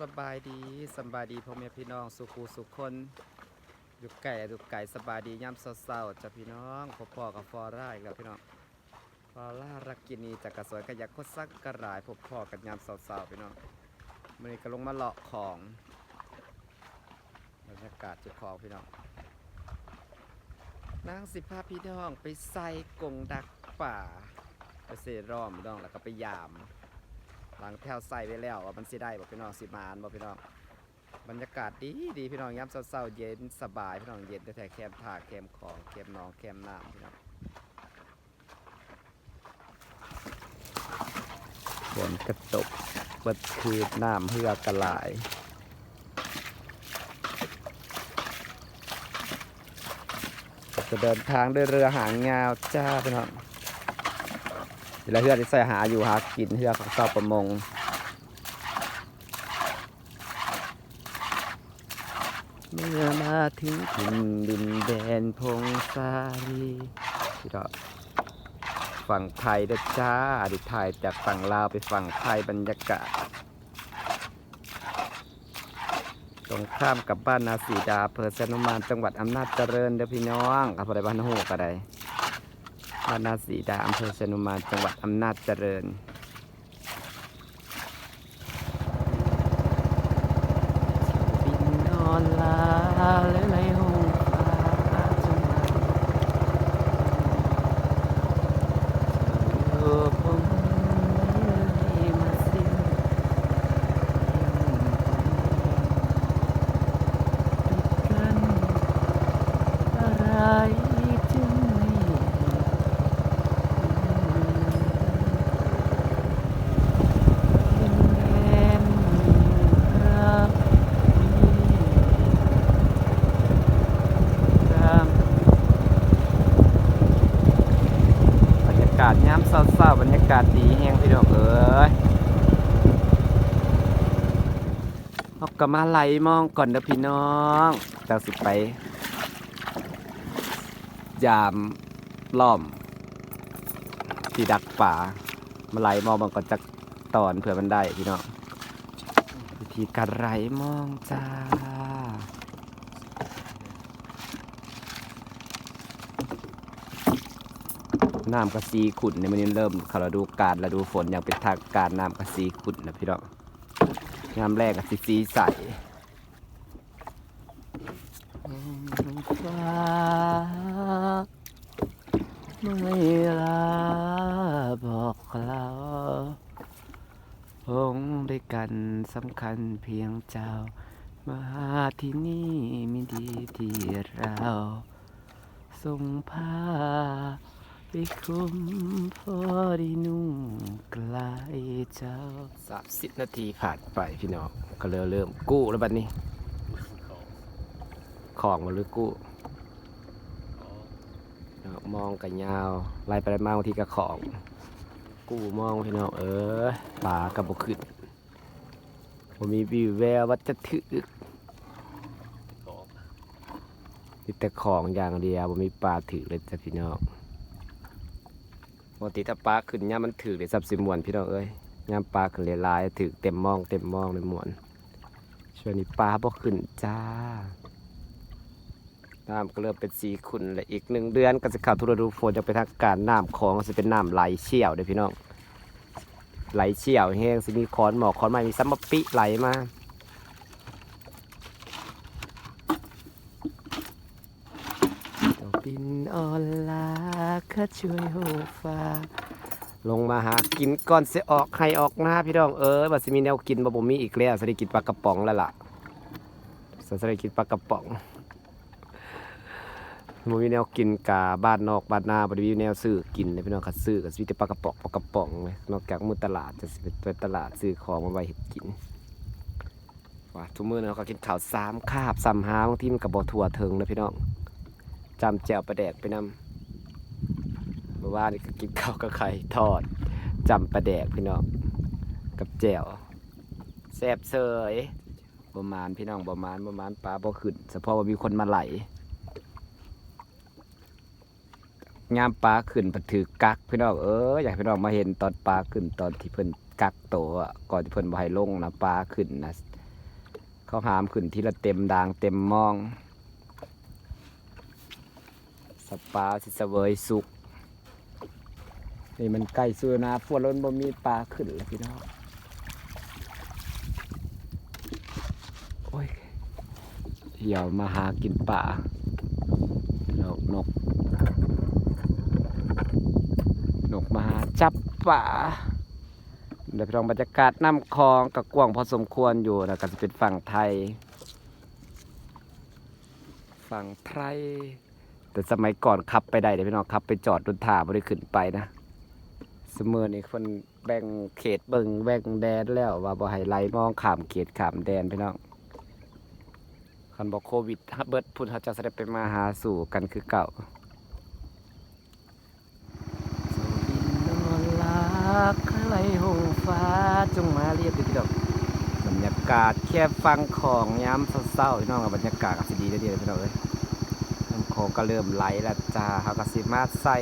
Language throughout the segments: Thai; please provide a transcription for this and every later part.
สบายดีสบายดีพ่อแม่พี่น้องสุขูสุขคนอยู่ไก่อยู่ไก่สบายดีย่ำเศร้าๆจ้ะพี่น้องพ่อพ่อกับฟอร่าอีกแล้วพี่น้องฟอร่ารักกินีจากกระสวยกระยักโคตรซักกระหลายพ่อพ่อกับย่ำเศร้าๆพี่น้องมันนี้ก็ลงมาเลาะของบรรยากาศเจุของพี่น้องนางสิพาพี่น้องไปใส่กงดักป่าไปเซรอมพี่น้องแล้วก็ไปยาม หลังแถวใส่ไปแล้วว่ามันสิได้บ่พี่น้องสิมานบ่พี่น้องบรรยากาศดีดีพี่น้องยามเช้าๆเย็นสบายพี่น้องเย็นแต่แคมทากแคมของแคมน้องแคมน้ำพี่น้องฝนกระตกเบิดคืนน้ำเฮือกระหลายจะเดินทางด้วยเรือหางยาวจ้าพี่น้อง เวลาเฮือที่ใส่หาอยู่หากินเฮือของชาวประมงเมื่อมาถึงถิ่นดินแดนพงซาลีที่เราฝั่งไทยเด้จ้าอดีตไทยจากฝั่งลาวไปฝั่งไทยบรรยากาศ ตรงข้ามกับบ้านนาสีดาอำเภอสนุมานจังหวัดอำนาจเจริญเด้อพี่น้องกับอะไรบ้านหูกระได บ้านนาสีดาอำเภอชนุมานจังหวัดอำนาจเจริญ บินนอนลาและในห้องฟ้าจงมาเธอผมไม่มาสิ้นปิดกันอะไรจึงไม่เห็น บรรยากาศย้ำ เศร้าๆบรรยากาศดีแห้งพี่น้องเอ้ยเขาก็มาไหล่มองก่อนเด้อพี่น้องเจ้าสิไป ยามล้อมที่ดักป่ามาไหลมองมันก่อนจากตอนเผื่อมันได้พี่น้องวิธีการไหลมองจ้า น้ำกระซีขุ่นในมันนี้เริ่มเข้าดูการลฤดูฝนอย่างเป็นทางการน้ำกระซีขุ่นนะพี่น้องน้ำแรกกระซีสีใสฟ้าไม่ลาบอกเราคงด้วยกันสำคัญเพียงเจ้า มาที่นี่มีดีที่เราส่งผ้า ไปคมพอด้นุ่งไกลเจ้าสามสิบนาทีผ่านไปพี่น้องก็เลยเริ่มกู้แล้วบัดนี้ ของมาหรือกู้มองกันยาวไล่ไปไล่มาบางทีก็ของ กู้มองพี่น้องเออปลากับบกขึ้นผมมีวิวแววว่าจะถือมีแต่ของอย่างเดียวผมมีปลาถือเลยจ้ะพี่น้อง กติถ้าปลาขึ้นย่ามมันถือเลยสับสิมวนพี่น้องเอ้ยย่ามปลาขึ้นเลยลายถือเต็มมองเต็มมองเลยมวนช่วงนี้ปลาบ่ขึ้นจ้าน้ำก็เริ่มเป็นสีขุ่นและอีกหนึ่งเดือนก็จะเข้าทุรดูฝนจะไปทางการน้ำของจะเป็นน้ำไหลเชี่ยวเด้พี่น้องไหลเชี่ยวแห้งสิมีขอนหมอกขอนไม้มีซัมมปิไหลมาบินออนลาก็ช่วยโหฟ้าลงมาหากินก่อนเสียออกให้ออกหน้าพี่น้องเออบัดสิมีแนวกินบ่บ่มีอีกแล้วสิได้กินปลากระป๋องแล้วล่ะสิได้กินปลากระป๋องมันมีแนวกินกาบ้านนอกบ้านนาบริวแนวซื้อกินเลยพี่น้องคัดซื้อกับซื้อแต่ปลากระป๋องปลากระป๋องเลยนอกจากมือตลาดจะเป็นไปตลาดซื้อของมาไว้เห็ดกินว่าทุกมื้อเราก็กินข้าวสามคาบสามหาบางทีมันกับบทั่วถึงนะพี่น้องจำแจวประแดกไปนำเมื่อวานนี่ก็กินข้าวกับไข่ทอดจำประแดกพี่น้องกับแจวแซ่บเสยประมาณพี่น้องประมาณประมาณปลาบ่ขึ้นเฉพาะว่ามีคนมาไหลงามปลาขึ้นผัดถือกักพี่น้องเอออยากพี่น้องมาเห็นตอนปลาขึ้นตอนที่เพิ่นกักโตวอะก่อนที่เพิ่นบ่ให้ลงนะปลาขึ้นนะเขาหามขึ้นทีละเต็มดางเต็มมอง สปาสิสเวยสุก นี่มันใกล้สุนาฝนล้นบ่มีปลาขึ้นแล้วพี่น้องโอ้ยเดี๋ยวมาหากินป่าแล้วนก นกมาหาจับป่าเดี๋ยวพี่น้องบรรยากาศน้ำคลองกับกว้างพอสมควรอยู่แล้วก็จะเป็นฝั่งไทย ฝั่งไทย แต่สมัยก่อนขับไปได้เดี๋ยวพี่น้องขับไปจอดดุนท่าไม่ได้ขึ้นไปนะ สมอนี่คนแบ่งเขตเบิงแบ่งแดนแล้วว่าบ่ให้ไล่มองขามเขตขามแดนพี่น้องคันบอกโควิดฮับเบิดพุ่นเขาจะเสด็จไปมาหาสู่กันคือเก่าสวินนอนลักใครหงฟ้าจงมาเรียบพี่น้องบรรยากาศแค่ฟังของย้ำเศร้าๆพี่น้องกับบรรยากาศก็สิดีเด้อเดียวพี่น้องเลยน้ำโขงก็เริ่มไหลแล้วจ้าเขาก็สิมาใส่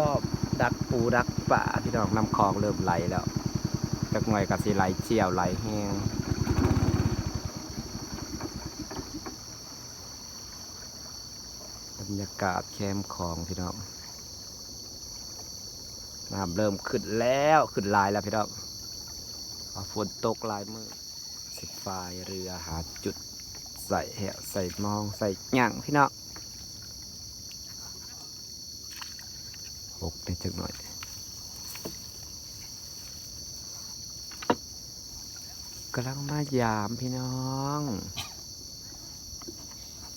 รอบ ดักปูดักป่าพี่น้องน้ำคลองเริ่มไหลแล้วจักหน่อยก็สิไหลเชี่ยวไหลแห้งบรรยากาศแคมของพี่น้องน้ำเริ่มขึ้นแล้วขึ้นลายแล้วพี่น้องฝนตกลายมือสิฟายเรือหาจุดใส่แหวใส่มองใส่หยั่งพี่น้อง กได้จักหน่อยกำลังมายามพี่น้อง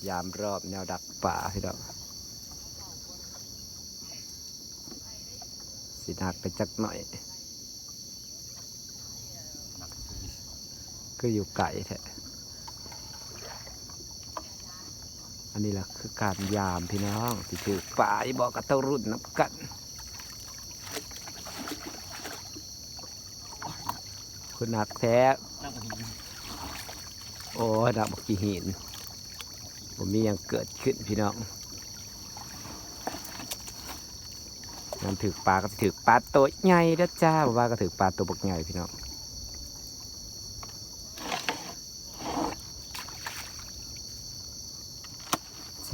ยามรอบแนวดักป่าพี่น้องสิหนักไปจักหน่อย ก็อยู่ไก่แท้อันนี้แหละคือการยามพี่น้องที่ถือป่าอีบอกกับเต้ารุ่นนับกัน คุณหนักแท้โอ้ยดับบักกี่หินผมมียังเกิดขึ้นพี่น้องมันถือปลาก็ถือปลาตัวใหญ่ด้จ้าบอกว่าก็ถือปลาตัวบักใหญ่พี่น้อง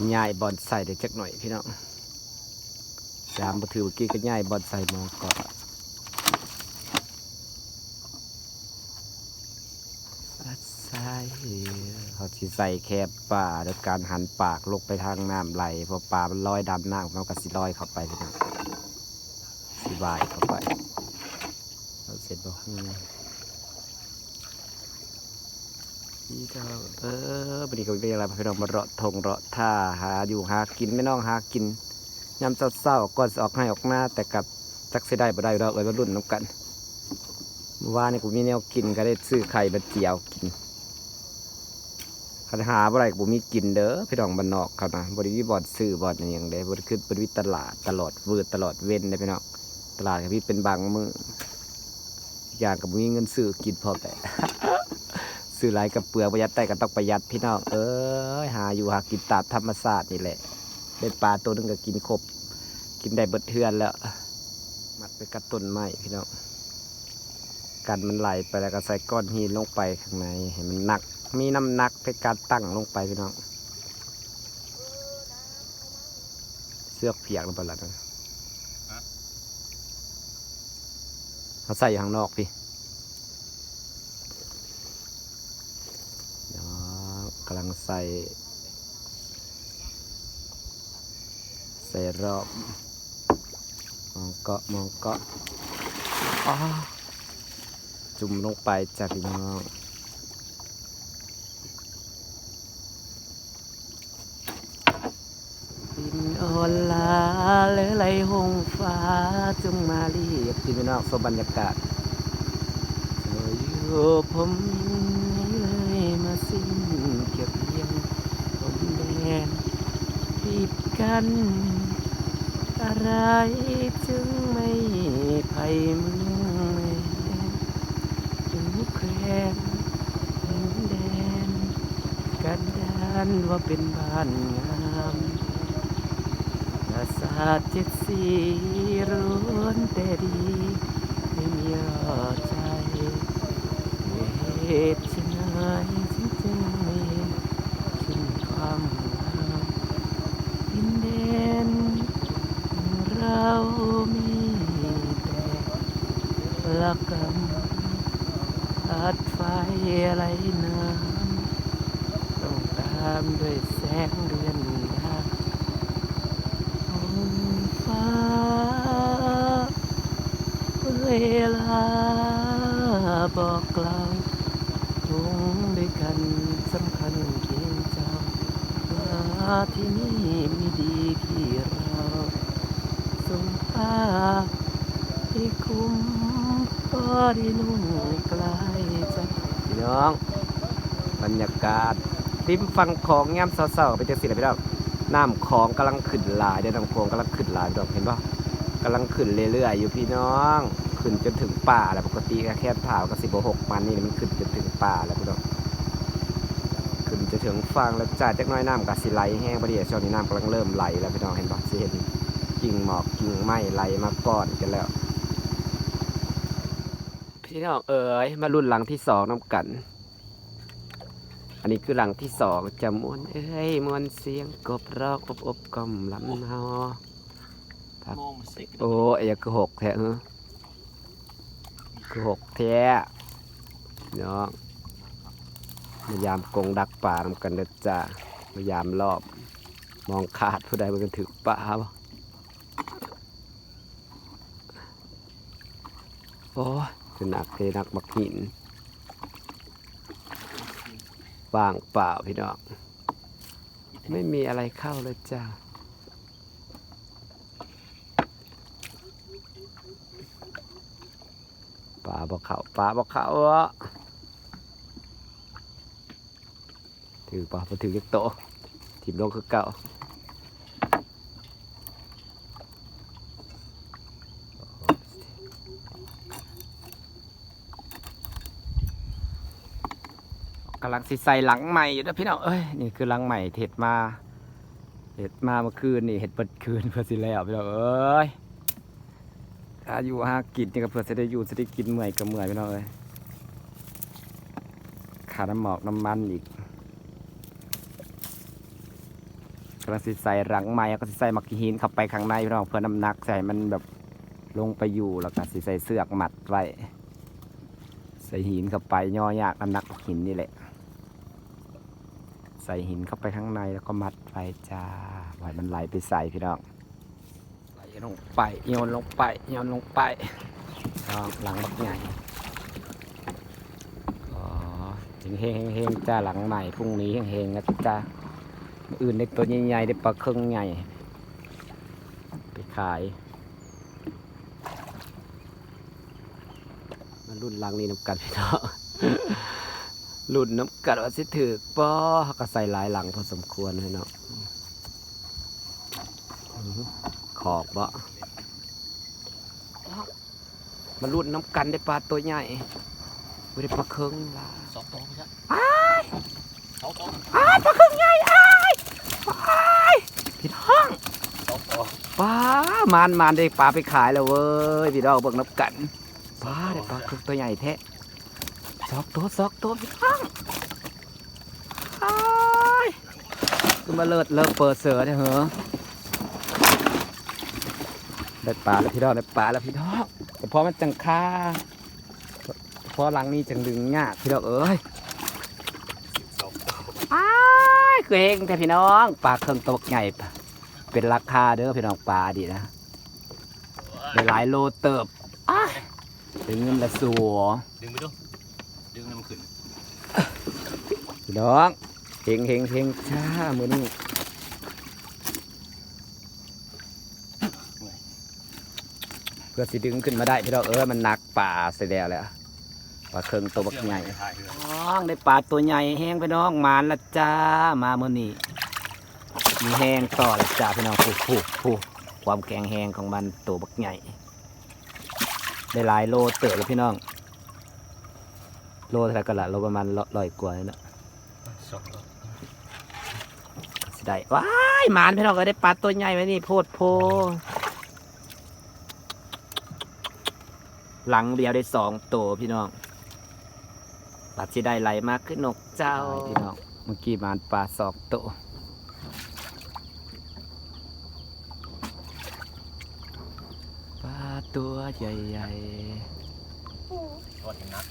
ใหญ่บอลใส่ได้จักหน่อยพี่น้องยามบ่ถือเมื่อกี้ก็ใหญ่บอลใส่มองก่อน เขาสิใส่แคบป่าโดยการหันปากลงไปทางน้ำไหลเพอปลามันลอยดำน้ำมันก็สิลอยเข้าไปพี่น้องสิวายเข้าไปเราเสร็จบ่ฮู้พี่เจ้าเออบันนี้ก็เป็นอะไรพี่น้องมาเลาะทงเลาะท่าหาอยู่หากินไม่น้องหากินยามเศร้าๆก่อนออกให้ออกหน้าแต่กับจักเสิได้บ่ได้เราเอ้ยมารุ่นน้ำกัน เมื่อวานนี่กูมีแนวกินก็ได้ซื้อไข่บัดเจียวกินคันหาบ่ไรกูมีกินเด้อพี่น้องบ้านนอกครับนะบริวิบอดซื้อบอดอย่างใดบริคือบริวิตลาดตลอดเวืดตลอดเว้นได้พี่น้องตลาดกับพี่เป็นบางมืออย่างกับมีเงินซื้อกินพอแต่ซื้อหลายกับเปลือกประหยัดแต่ก็ต้องประหยัดพี่น้องเอ้ยหาอยู่หากินตามธรรมชาตินี่แหละได้ปลาตัวนึงก็กินครบ กินได้เบิดเทือนแล้ว มัดไปกับต้นไม้พี่น้อง กันมันไหลไปแล้วก็ใส่ก้อนหินลงไปข้างในให้มันหนัก มีน้ำหนักในการตั้งลงไปพี่น้องเสื้อเปียกลงไปแล้วนะเขาใส่อยู่ข้างนอกพี่ยกำลังใส่ ใส่รอบ มองเกาะมองเกาะอ้า จุ่มลงไปจ้ะพี่น้องบินออนลาเลอไหลหงฟ้าจงมาเรียกพี่น้องสบรรยากาศเธออยู่ผมเลยมาสิ้นเก็บเพียงผมแดนปิดกันอะไรจึงไม่ไพ่มืองแม่ ถึง แควนแดนกันดานว่าเป็นบ้านงามปราสาทเจ็ดสีร้วนแต่ดีไม่มีรอใจเหตุฉนไฉนฉันจึงไม่เห็นคุณความงามดินแดนเรามีแต่ละกรรมพัดไฟ อะไรน้ำต้องตามด้วยแสงเดือนดาวท้องฟ้าเวลาบอกกล่าวคงด้วยกันสำคัญเคียงเจ้าว่าที่นี่มีดีที่เราส่งผ้าให้คุ้มก็ได้นุ่งกลายใจ น้อง บรรยากาศริมฝั่งของย่ำเศร้าๆไปเจังสิเลยพี่น้องน้ำของกำลังขึ้นหลายเด้อน้ำโขงกำลังขึ้นหลายพี่น้องเห็นปะกำลังขึ้นเรื่อยๆอยู่พี่น้อง ขึ้นจนถึงป่าแล้วปกติก็แค่ผ่าวก็สิบหกมันนี่มันขึ้นจนถึงป่าแล้วพี่น้องขึ้นจะถึงฟังแล้วจ่าจักน้อยน้ำกับสิไหลแห้งพอดีช่วงนี้น้ำกำลังเริ่มไหลแล้วพี่น้องเห็นปะสิเห็นกิ่งหมอกกิ่งไม้ไหลมาก่อนกันแล้ว พี่น้องเอ๋ยมารุ่นหลังที่สองน้ำกัน อันนี้คือหลังที่สองจะมวนเอ้ยมวนเสียงกบรองอบอบกล่อมลำเฮาครับโมนสิกโอ้ไอ้ยาคือหกแท้เออคือหกแท้เนาะมายามกงดักป่านำกันเด้อจ้ามายามรอบ มองขาดผู้ใดมันกันถึกป่าบ่โอ้ย คือหนักเลยหนักมักหินว่างเปล่าพี่น้อง ไม่มีอะไรเข้าเลยจ้าปลาบ่เขาปลาบ่เขาอะถือปลาบ่ถือเล็กโตถีบลงคือเก่าอกำลังสิใส่หลังใหม่อยู่นะพี่น้องเอ้ยนี่คือหลังใหม่เห็ดมาเห็ดมาเมื่อคืนนี่เห็ดเปิดคืนเพื่อสิแล้วพี่น้องเอ้ยถ้ายู่หากินนี่ก็เพื่อจะได้อยู่จะได้กินเมื่อยก็เมื่อยไปหน่องเลยขาดน้ำหมอกน้ำมันอีกกระสิใส่รังไม้ก็สิใส่มักขีหินเข้าไปข้างในพี่น้องเพื่อน้ำหนักใส่มันแบบลงไปอยู่แล้วก็สิใส่เสือกมัดไว้ใส่หินเข้าไปย่อยากน้ำหนักหินนี่แหละ ส่หินเข้าไปข้างในแล้วก็มัดไว้จ้าไว้มันไหลไปใส่พี่น้องไหลลงไปโยนลงไปโยนลงไปหลังบักใหญ่เฮงเฮงเฮงจ้าหลังใหม่พรุ่งนี้เฮงเฮงนะจ้าอื่นได้ตัวใหญ่ๆได้ปลาเครื่องใหญ่ ไปขายมารุ่นหลังนี้นำกันพี่น้อง รุ่นน้ำกัดว่าสิถือป้อเขาก็ใส่หลายหลังพอสมควรเลยเนาะอื้อหือขอบบ่มันรุ่นน้ำกันได้ปลาตัวใหญ่ไม่ได้ปลาเคิงล่ะสองตัวไม่ใช่อ้ายสองตัวอ้ายปลาเคิงใหญ่อ้ายอ้ายพี่น้องสองตัวปลามานมานได้ปลาไปขายแล้วเว้ยพี่น้องเบิ่งน้ำกันปลาได้ปลาเคิงตัวใหญ่แท้ สองตัวสองตัวพี่น้องอ้ายคือมาเลิศเลิกเปิดเสือเนี่ยเหรอได้ปลาแล้วพี่น้องได้ปลาแล้วพี่น้องแต่พอมันจังค่าพอหลังนี้จังดึงยาพี่น้องเอ้ยสองตัวอ้ายคือเองแต่พี่น้องปลาเครื่องตกใหญ่เป็นราคาเด้อพี่น้องปลาดีนะหลายโลเติบอ้ายเป็นเงินละสัวดึงไปดู ดึงน้ำขึ้นพี่น้องเฮงเฮงเฮงช้ามือนี้เพื่อสิดึงขึ้นมาได้พี่น้องเอ้ยมันหนักปลาเสียแล้วแหละปลาเครื่องตัวบักใหญ่ถ่ายเลยน้องได้ปลาตัวใหญ่แห้งไปน้องหมานละจ้ามาเมื่อนี้มีแห้งต่อละจ้าพี่น้องผูผูผูความแข็งแห้งของมันตัวบักใหญ่ ได้หลายโลเต๋อแล้วพี่น้อง โลเท่าไหร่ก็ละโลประมาณร้อยกว่าเลยเนะสองตัวสิได้ว้ายหมานพี่น้องก็ได้ปลาตัวใหญ่ไว้นี่โพดโพ หลังเดียวได้สองตัวพี่น้องปลาที่ได้ไหลมากขึ้นนกเจ้าพี่น้องเมื่อกี้มานปลาสอกโตปลาตัวใหญ่ทอดเห็นนัก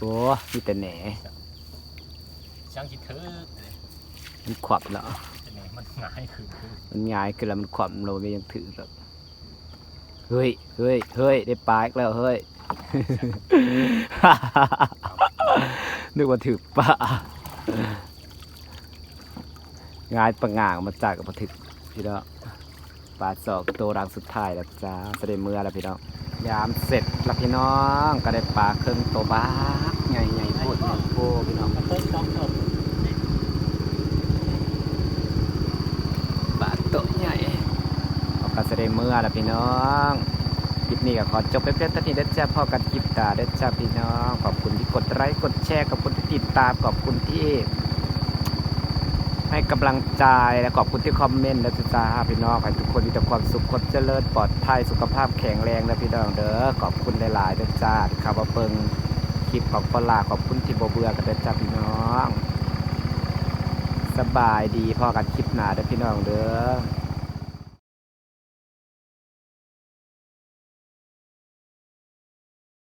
โอ้มีแต่แหนช่างคิดถือเลยมันขวับแล้วจะไหนมันง่ายขึ้นคือมันง่ายขึ้นแล้วมันขวับเราไม่ยังถือหรอกเฮ้ยเฮ้ยเฮ้ยได้ปลาอีกแล้วเฮ้ยนึกว่าถือปลาง่ายประง่างมาจากกับมาถึกพี่น้องปลาสอกตัวรังสุดท้ายแล้วจ้าจะได้เมื่อแล้วพี่น้องยามเสร็จแล้วพี่น้องก็ได้ปลาเครื่องตัวบ้า กใหญ่โคตรใหญ่โพพี่น้องเพิ่มสองตัวปลาตัวใหญ่เราก็จะได้เมื่อแล้วพี่น้องคลิปนี้ก็ขอจบไปเพียงเท่านี้เด้จ้าพอกันคลิปตาเด้จ้าพี่น้องขอบคุณที่กดไลค์กดแชร์ขอบคุณที่ติดตามขอบคุณที่ให้กำลังใจและขอบคุณที่คอมเมนต์และจ้าพี่น้องให้ทุกคนมีแต่ความสุขความเจริญปลอดภัยสุขภาพแข็งแรงนะพี่น้องเด้อขอบคุณหลายๆเด้อจ้าที่ขับมาเปิง คลิปของปลาขอบคุณที่บเบื่อกันเด้อจ้าพี่น้อง สบายดีพอกันคลิปหนาเด้อพี่น้องเด้อ